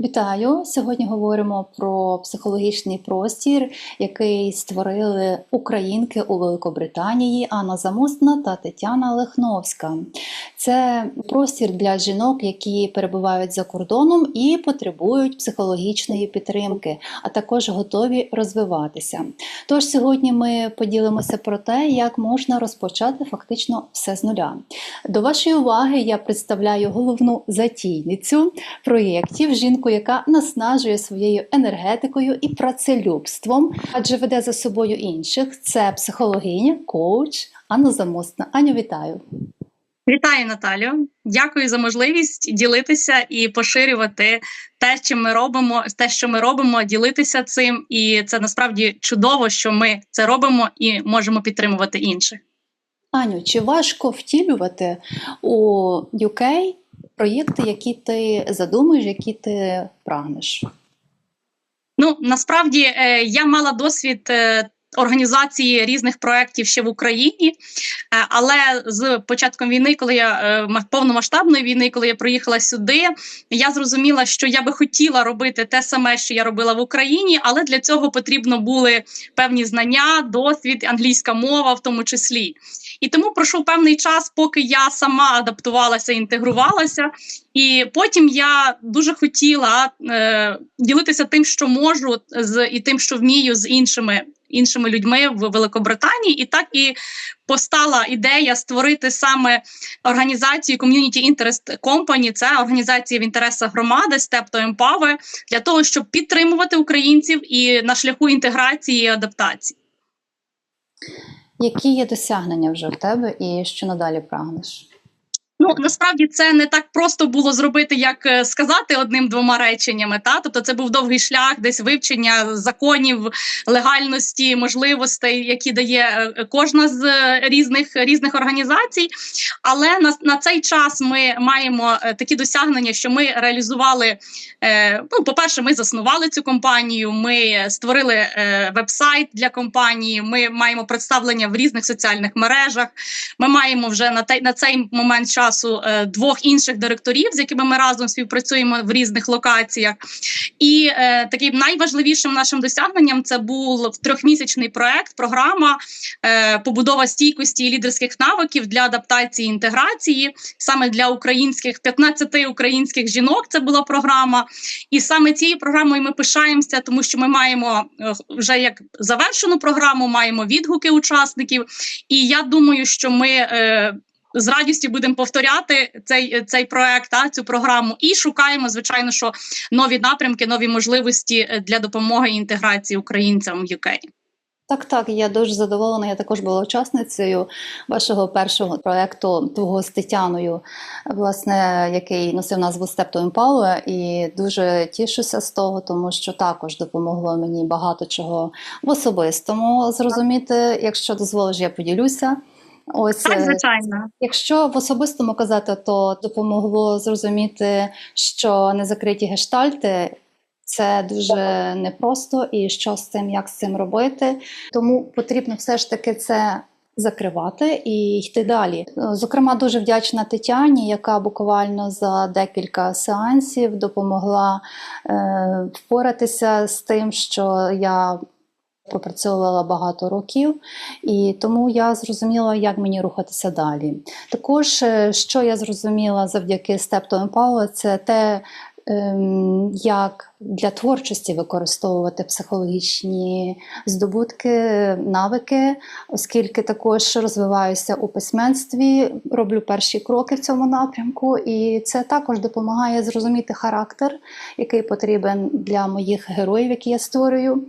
Вітаю! Сьогодні говоримо про психологічний простір, який створили українки у Великобританії Анна Замустна та Тетяна Лихновська. Це простір для жінок, які перебувають за кордоном і потребують психологічної підтримки, а також готові розвиватися. Тож сьогодні ми поділимося про те, як можна розпочати фактично все з нуля. До вашої уваги я представляю головну затійницю проєктів жінку, яка наснажує своєю енергетикою і працелюбством, адже веде за собою інших. Це психологиня, коуч Анна Замостна. Аню, вітаю! Вітаю, Наталю. Дякую за можливість ділитися і поширювати те, чим ми робимо, те, що ми робимо, ділитися цим. І це насправді чудово, що ми це робимо і можемо підтримувати інших. Аню, чи важко втілювати у UK проєкти, які ти задумуєш, які ти прагнеш? Ну насправді е, я мала досвід. Організації різних проєктів ще в Україні, Е, але з початком війни, коли я е, повномасштабної війни, коли я приїхала сюди, я зрозуміла, що я би хотіла робити те саме, що я робила в Україні, але для цього потрібно були певні знання, досвід, англійська мова, в тому числі. І тому пройшов певний час, поки я сама адаптувалася, інтегрувалася. І потім я дуже хотіла е, ділитися тим, що можу, з і тим, що вмію з іншими іншими людьми в Великобританії, і так і постала ідея створити саме організацію Community Interest Company, це організація в інтересах громади Step to Empower, для того, щоб підтримувати українців і на шляху інтеграції і адаптації. Які є досягнення вже в тебе і що надалі прагнеш? Ну насправді це не так просто було зробити, як е, сказати одним-двома реченнями. Та тобто, це був довгий шлях, десь вивчення законів, легальності, можливостей, які дає е, кожна з е, різних різних організацій. Але на, на цей час ми маємо е, такі досягнення, що ми реалізували. Е, ну, по-перше, ми заснували цю компанію. Ми створили е, веб-сайт для компанії. Ми маємо представлення в різних соціальних мережах. Ми маємо вже на те на цей момент часу е, двох інших директорів, з якими ми разом співпрацюємо в різних локаціях. І е, таким найважливішим нашим досягненням це був трьохмісячний проект, програма е, побудова стійкості і лідерських навиків для адаптації і інтеграції, саме для українських 15 українських жінок. Це була програма. І саме цією програмою ми пишаємося, тому що ми маємо вже як завершену програму, маємо відгуки учасників. І я думаю, що ми. З радістю будемо повторяти цей цей проект, та цю програму, і шукаємо, звичайно, що нові напрямки, нові можливості е, для допомоги і інтеграції українцям в UK. Так, так, я дуже задоволена. Я також була учасницею вашого першого проекту твого з Тетяною, власне, який носив назву Step to Empower, і дуже тішуся з того, тому що також допомогло мені багато чого в особистому зрозуміти. Якщо дозволиш, я поділюся. Ось Так, е, звичайно. Якщо в особистому казати, то допомогло зрозуміти, що незакриті гештальти це дуже непросто і що з цим, як з цим робити. Тому потрібно все ж таки це. Закривати і йти далі. Зокрема, дуже вдячна Тетяні, яка буквально за декілька сеансів допомогла е, впоратися з тим, що я пропрацьовувала багато років, і тому я зрозуміла, як мені рухатися далі. Також, е, що я зрозуміла завдяки Step to Empower, це те, ем, як для творчості використовувати психологічні здобутки, навики, оскільки також розвиваюся у письменстві, роблю перші кроки в цьому напрямку, і це також допомагає зрозуміти характер, який потрібен для моїх героїв, які я створюю.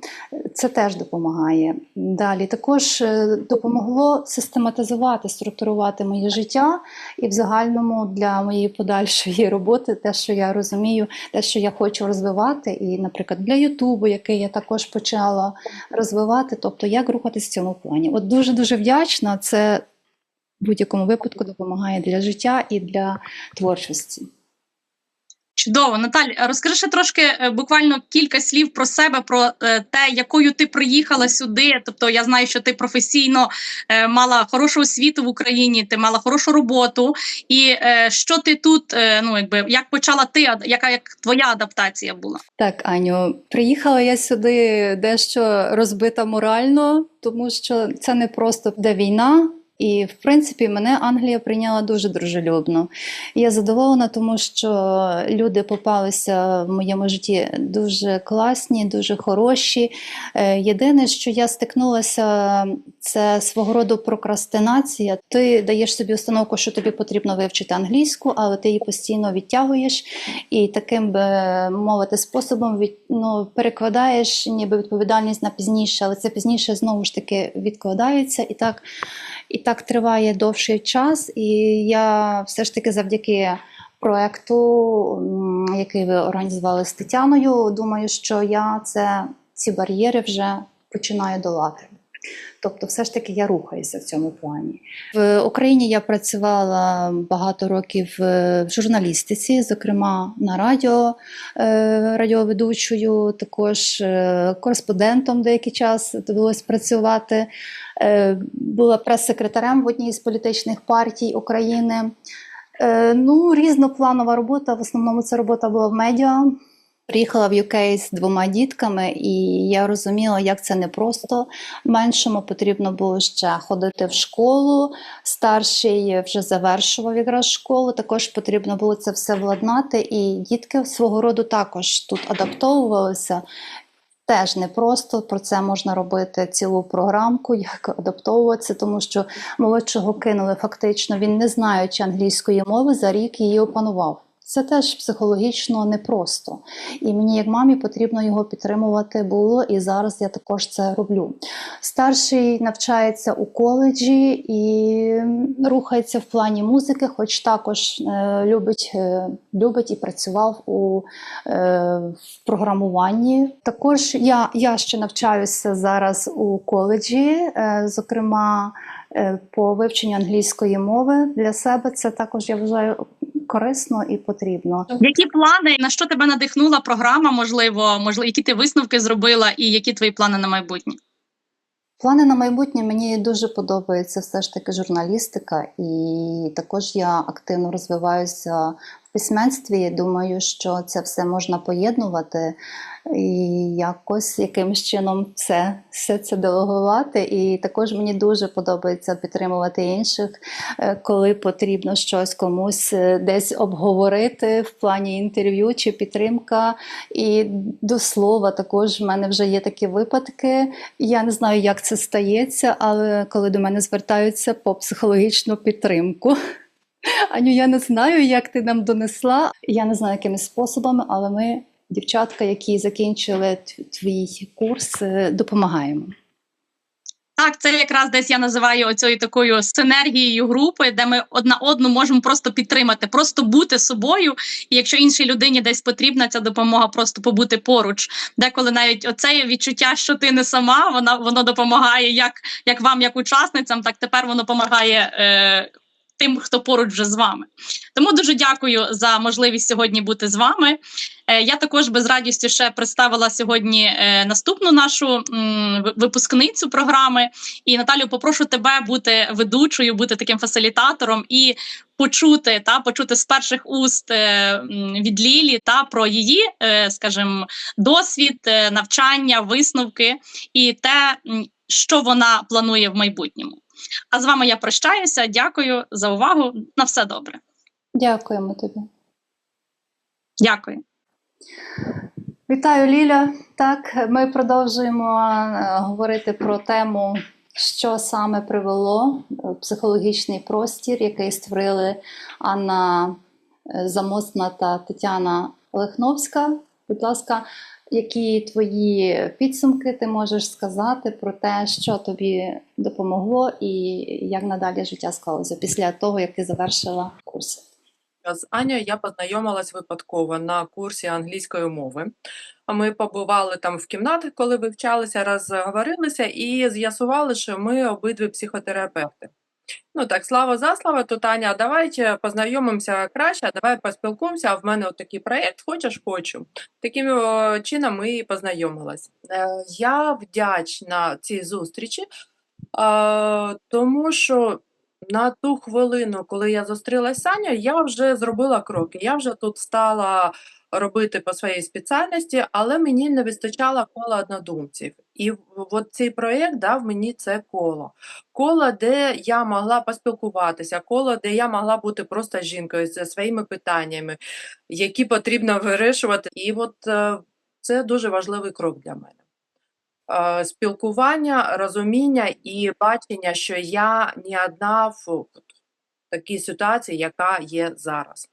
Це теж допомагає. Далі також е, допомогло систематизувати, структурувати моє життя і в загальному для моєї подальшої роботи, те, що я розумію, те, що я хочу розвивати, і, наприклад, для Ютубу, який я також почала розвивати, тобто як рухатись в цьому плані. От дуже дуже вдячна. Це в будь-якому випадку допомагає для життя і для творчості. Чудово, Наталь, розкажи ще трошки е, буквально кілька слів про себе, про е, те, якою ти приїхала сюди. Тобто я знаю, що ти професійно е, мала хорошу освіту в Україні, ти мала хорошу роботу. І що ти тут, ну якби як почала ти, яка як твоя адаптація була? Так, Аню, приїхала я сюди дещо розбита морально, тому що це не просто де війна. І, в принципі, мене Англія прийняла дуже дружелюбно. Я задоволена, тому що люди попалися в моєму житті дуже класні, дуже хороші. Е, Єдине, що я стикнулася, це свого роду прокрастинація. Ти даєш собі установку, що тобі потрібно вивчити англійську, але ти її постійно відтягуєш і таким би мовити способом від, ну, перекладаєш ніби відповідальність на пізніше, але це пізніше знову ж таки відкладається і так, і так триває довший час. І я все ж таки завдяки проекту, який ви організували з Тетяною, думаю, що я це ці бар'єри вже починаю долати. Тобто, все ж таки я рухаюся в цьому плані. В Україні я працювала багато років е, в журналістиці, зокрема на радіо, е, радіоведучою, також е, кореспондентом деякий час довелось працювати. Була прес-секретарем в одній з політичних партій України. Ну, різнопланова робота. В основному ця робота була в медіа. Приїхала в UK з двома дітками, і я розуміла, як це непросто. Меншому потрібно було ще ходити в школу. Старший вже завершував якраз школу. Також потрібно було це все владнати. І дітки свого роду також тут адаптовувалися. Теж непросто про це можна робити цілу програмку, як адаптовуватися, тому що молодшого кинули фактично. Він не знаючи англійської мови, за рік її опанував. Це теж психологічно непросто. І мені, як мамі, потрібно його підтримувати було, і зараз я також це роблю. Старший навчається у коледжі і рухається в плані музики, хоч також е, любить, е, любить і працював у е, в програмуванні. Також я, я ще навчаюся зараз у коледжі, е, зокрема е, по вивченню англійської мови. Для себе це також я вважаю корисно і потрібно. Які плани на що тебе надихнула програма? Можливо, можливо, які ти висновки зробила, і які твої плани на майбутнє? Плани на майбутнє мені дуже подобається все ж таки журналістика, і також я активно розвиваюся в письменстві. Думаю, що це все можна поєднувати і якось якимось чином це все це делегувати. І також мені дуже подобається підтримувати інших, е, коли потрібно щось комусь е, десь обговорити в плані інтерв'ю чи підтримка. І до слова, також в мене вже є такі випадки. Я не знаю, як це стається, але коли до мене звертаються по психологічну підтримку. Аню, я не знаю, як ти нам донесла. Я не знаю, якими способами, але ми, дівчатка, які закінчили твій курс, е, допомагаємо. Так, це якраз десь я називаю оцією такою синергією групи, де ми одна одну можемо просто підтримати, просто бути собою. І якщо іншій людині десь потрібна ця допомога, просто побути поруч. Деколи навіть оце відчуття, що ти не сама, вона воно допомагає як, як вам, як учасницям, так тепер воно допомагає. Е, Тим, хто поруч вже з вами, тому дуже дякую за можливість сьогодні бути з вами. Е, Я також без радістю ще представила сьогодні е, наступну нашу випускницю програми. І Наталю, попрошу тебе бути ведучою, бути таким фасилітатором і почути та почути з перших уст е, від Лілі та про її, скажімо, досвід, навчання, висновки і те, що вона планує в майбутньому. А з вами я прощаюся. Дякую за увагу. На все добре. Дякуємо тобі. Дякую. Вітаю, Ліля. Так, ми продовжуємо е, говорити про тему, що саме привело е, психологічний простір, який створили Анна е, Замосна та Тетяна Лихновська. Будь ласка, які твої підсумки ти можеш сказати про те, що тобі допомогло, і як надалі життя склалося після того, як ти завершила курси? З Анею я познайомилась випадково на курсі англійської мови. Ми побували там в кімнатах, коли вивчалися, розговорилися і з'ясували, що ми обидві психотерапевти. Ну так, слава за слава, то Таня, давайте познайомимося краще, давай поспілкуємося. А в мене от такий проєкт Хочеш, хочу. Таким чином ми і познайомились. Е, Я вдячна цій зустрічі, е, тому що на ту хвилину, коли я зустрілася з Саню, я вже зробила кроки. Я вже тут стала робити по своїй спеціальності, але мені не вистачало кола однодумців. І от цей проєкт дав мені це коло коло, де я могла поспілкуватися, коло, де я могла бути просто жінкою зі своїми питаннями, які потрібно вирішувати. І от е, це дуже важливий крок для мене. Е, Спілкування, розуміння і бачення, що я не одна в такій ситуації, яка є зараз.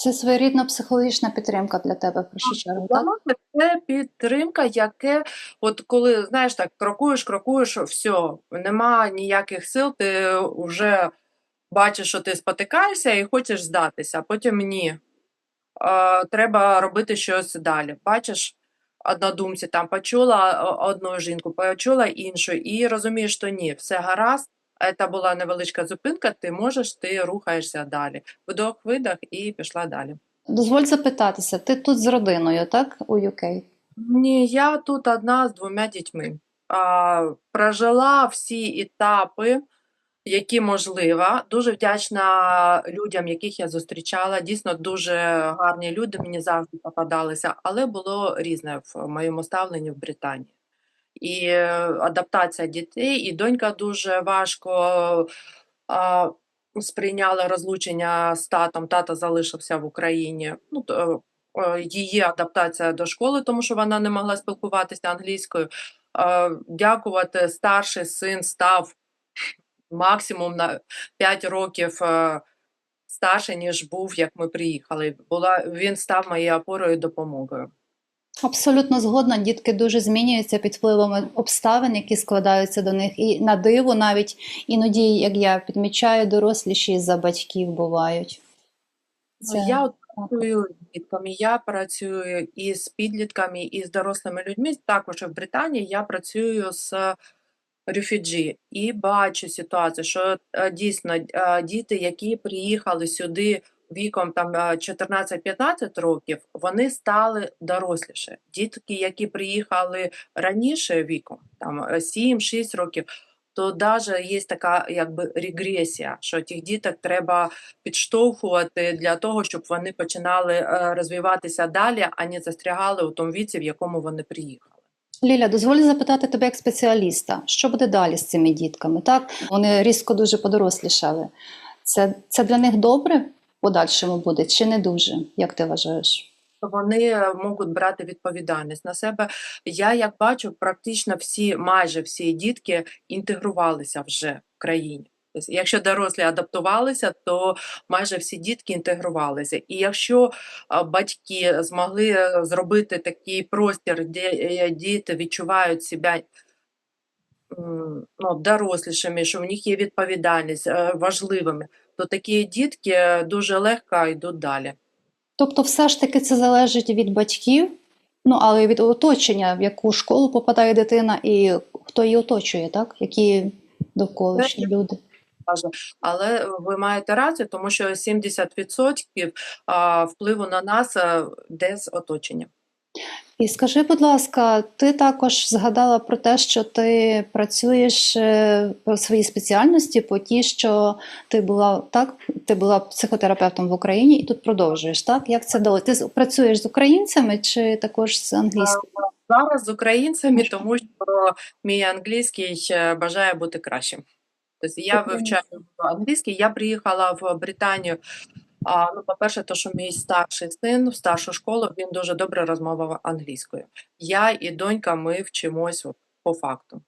Це своєрідна психологічна підтримка для тебе в першу чергу, так? це підтримка, яке, от коли знаєш так, крокуєш, крокуєш, все, нема ніяких сил, ти вже бачиш, що ти спотикаєшся і хочеш здатися, а потім ні. Е, треба робити щось далі. Бачиш, однодумці там почула одну жінку, почула іншу, і розумієш, що ні, все гаразд. Це була невеличка зупинка, ти можеш, ти рухаєшся далі. Вдох, видох і пішла далі. Дозволь запитатися, ти тут з родиною, так, у UK? Ні, я тут одна з двома дітьми. А, прожила всі етапи, які можливо. Дуже вдячна людям, яких я зустрічала. Дійсно, дуже гарні люди мені завжди попадалися, але було різне в моєму ставленні в Британії. І е, адаптація дітей, і донька дуже важко а, сприйняла розлучення з татом. Тато залишився в Україні. Ну, то, е, її адаптація до школи, тому що вона не могла спілкуватися англійською. Дякувати, старший син став максимум на 5 років е, старше, ніж був, як ми приїхали. Була, він став моєю опорою і допомогою. Абсолютно згодна. Дітки дуже змінюються під впливом обставин, які складаються до них. І на диво навіть іноді, як я підмічаю, доросліші за батьків бувають. Ну, я от працюю з дітками, я працюю і з підлітками, і з дорослими людьми. Також в Британії я працюю з рефюджі і бачу ситуацію, що е, дійсно е, діти, які приїхали сюди віком там е, 14-15 років, вони стали доросліше. Дітки, які приїхали раніше віком, там е, 7-6 років. То навіть є така якби регресія, що тих діток треба підштовхувати для того, щоб вони починали е, розвиватися далі, а не застрягали у тому віці, в якому вони приїхали. Ліля, дозволь запитати тебе як спеціаліста, що буде далі з цими дітками? Так, вони різко дуже подорослішали. Це, це для них добре подальшому буде чи не дуже, як ти вважаєш? Вони можуть брати відповідальність на себе. Я як бачу, практично всі, майже всі дітки інтегрувалися вже в країні. Тобто, якщо дорослі адаптувалися, то майже всі дітки інтегрувалися. І якщо батьки змогли е, зробити такий простір, де е, діти відчувають себе ну, дорослішими, що в них є відповідальність е, важливими, то такі дітки е, дуже легко йдуть далі. Тобто, все ж таки це залежить від батьків, ну але й від оточення, в яку школу попадає дитина, і хто її оточує, так? Які довколишні люди. Але ви маєте рацію, тому що 70% впливу на нас а, де з оточення. І скажи, будь ласка, ти також згадала про те, що ти працюєш е, по своїй спеціальності, по тій, що ти була так, ти була психотерапевтом в Україні і тут продовжуєш, так? Як це дало? Ти працюєш з українцями чи також з англійською? Зараз з українцями, тому що мій англійський е, бажає бути кращим. Тобто я вивчаю англійський. Я приїхала в Британію. А, ну, по-перше, то, що мій старший син в старшу школу він дуже добре розмовляв англійською. Я і донька ми вчимось от по факту.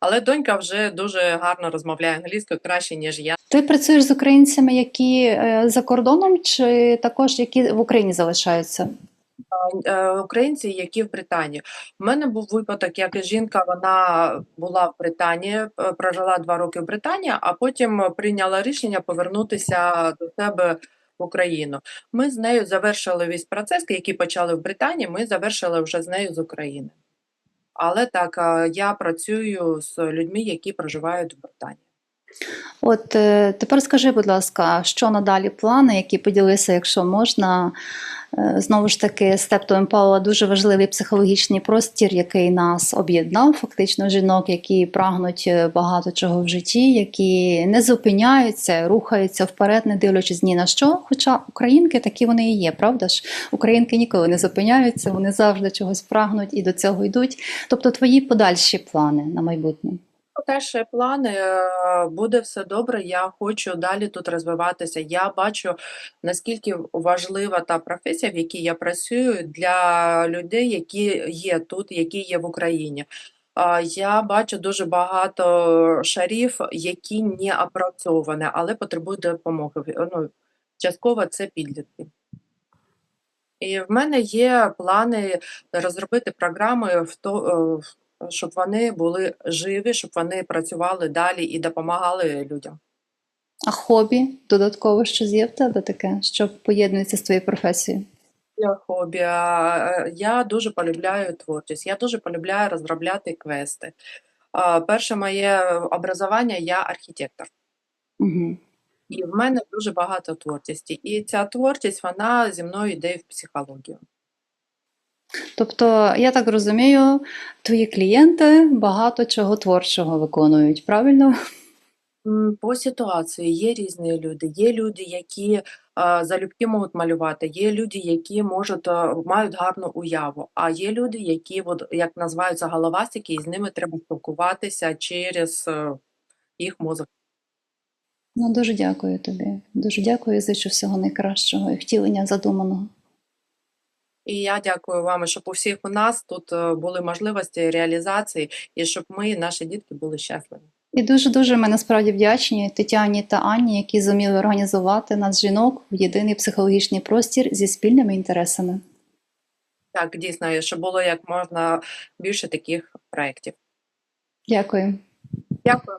Але донька вже дуже гарно розмовляє англійською краще, ніж я. Ти працюєш з українцями, які е, за кордоном, чи також які в Україні залишаються? е, українці, які в Британії. У мене був випадок, як жінка вона була в Британії, е, прожила два роки в Британії, а потім прийняла рішення повернутися до себе в Україну. Ми з нею завершили весь процес, який почали в Британії. Ми завершили вже з нею з України. Але так, я працюю з людьми, які проживають в Британії. От е, тепер скажи, будь ласка, що надалі плани, які поділися, якщо можна. Е, Знову ж таки, to Empower – дуже важливий психологічний простір, який нас об'єднав, фактично жінок, які прагнуть е, багато чого в житті, які не зупиняються, рухаються вперед, не дивлячись ні на що. Хоча українки такі вони і є, правда ж? Українки ніколи не зупиняються, вони завжди чогось прагнуть і до цього йдуть. Тобто, твої подальші плани на майбутнє. Теж є плани, е, буде все добре. Я хочу далі тут розвиватися. Я бачу, наскільки важлива та професія, в якій я працюю для людей, які є тут, які є в Україні. Я бачу дуже багато шарів, які не опрацьовані, але потребують допомоги. Ну, частково це підлітки. І в мене є плани розробити програми в то, е, щоб вони були живі, щоб вони працювали далі і допомагали людям. А хобі додатково щось є в тебе таке, що поєднується з твоєю професією? Я хобі. е, Я дуже полюбляю творчість. Я дуже полюбляю розробляти квести. Перше моє образування я архітектор. Угу. І в мене дуже багато творчості. І ця творчість вона зі мною йде в психологію. Тобто, я так розумію, твої клієнти багато чого творчого виконують, правильно? По ситуації є різні люди. Є люди, які а, залюбки можуть малювати, є люди, які можуть а, мають гарну уяву, а є люди, які от, як називаються головастики, і з ними треба спілкуватися через е, їх мозок. Ну, дуже дякую тобі. Дуже дякую, зичу всього найкращого і втілення задуманого. І я дякую вам, щоб у всіх у нас тут е, були можливості реалізації, і щоб ми, наші дітки, були щасливі. І дуже-дуже ми насправді вдячні Тетяні та Анні, які зуміли організувати нас жінок в єдиний психологічний простір зі спільними інтересами. Так, дійсно, щоб було як можна більше таких проєктів. Дякую. Дякую.